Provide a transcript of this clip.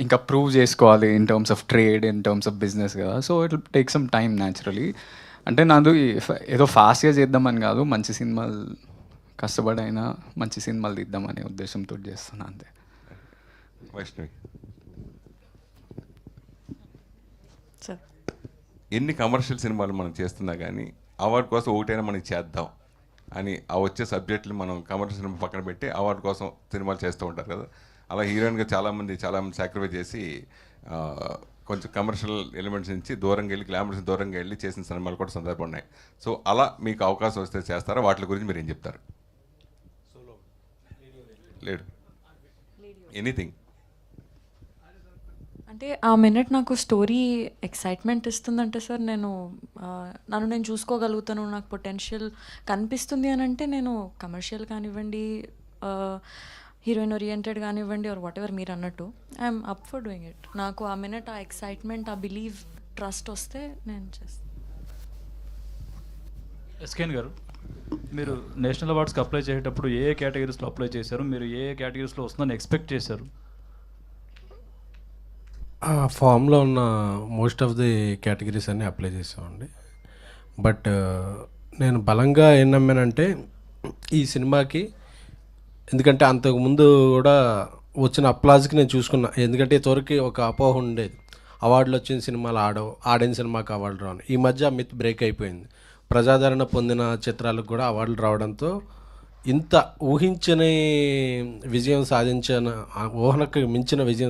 ఇంకా ప్రూవ్ చేసుకోవాలి in terms of trade in terms of business కదా. So it take some time naturally అంటే నాది ఏదో ఫాస్ట్గా చేద్దామని కాదు మంచి సినిమాలు కష్టపడైనా మంచి సినిమాలు తీద్దామనే ఉద్దేశంతో చేస్తున్నా అంతే. వైష్ణవి. ఎన్ని కమర్షియల్ సినిమాలు మనం చేస్తున్నా కానీ అవార్డు కోసం ఒకటైనా మనకి చేద్దాం అని ఆ వచ్చే సబ్జెక్టులు మనం కమర్షియల్ సినిమా పక్కన పెట్టి అవార్డు కోసం సినిమాలు చేస్తూ ఉంటారు కదా. అలా హీరోయిన్గా చాలామంది చాలామంది సాక్రిఫైస్ చేసి కొంచెం కమర్షియల్ ఎలిమెంట్స్ నుంచి దూరంగా వెళ్ళి గ్లామర్స్ దూరంగా వెళ్ళి చేసిన సినిమాలు కూడా సందర్భం ఉన్నాయి. సో అలా మీకు అవకాశం వస్తే చేస్తారా? వాటి గురించి మీరు ఏం చెప్తారు? లేడు. ఎనీథింగ్ అంటే ఆ మినిట్ నాకు స్టోరీ ఎక్సైట్మెంట్ ఇస్తుందంటే సార్ నేను నన్ను నేను చూసుకోగలుగుతాను నాకు పొటెన్షియల్ కనిపిస్తుంది అని అంటే నేను కమర్షియల్ కానివ్వండి హీరోయిన్ ఓరియంటెడ్ కానివ్వండి ఆర్ వాట్ ఎవర్ మీరు అన్నట్టు I'm up for doing it నాకు ఆ మినిట్ ఆ ఎక్సైట్మెంట్ ఆ బిలీవ్ ట్రస్ట్ వస్తే నేను చేస్తాను ఎస్కేన్ గారు మీరు నేషనల్ అవార్డ్స్కి అప్లై చేసేటప్పుడు ఏ ఏ కేటగిరీస్లో అప్లై చేశారు? మీరు ఏ ఏ కేటగిరీస్లో వస్తుందని ఎక్స్పెక్ట్ చేశారు? ఆ ఫామ్లో ఉన్న మోస్ట్ ఆఫ్ ది కేటగిరీస్ అన్నీ అప్లై చేసామండి. బట్ నేను బలంగా ఏం నమ్మానంటే ఈ సినిమాకి ఎందుకంటే అంతకుముందు కూడా వచ్చిన అప్లాజ్కి నేను చూసుకున్నా. ఎందుకంటే త్వరకి ఒక అపోహ ఉండేది. అవార్డులు వచ్చిన సినిమాలు ఆడవు ఆడిన సినిమాకి అవార్డు రాను ఈ మధ్య ఆ మిత్ బ్రేక్ అయిపోయింది. ప్రజాదరణ పొందిన చిత్రాలకు కూడా అవార్డులు రావడంతో ఇంత ఊహించని విజయం సాధించిన ఆ ఊహనకు మించిన విజయం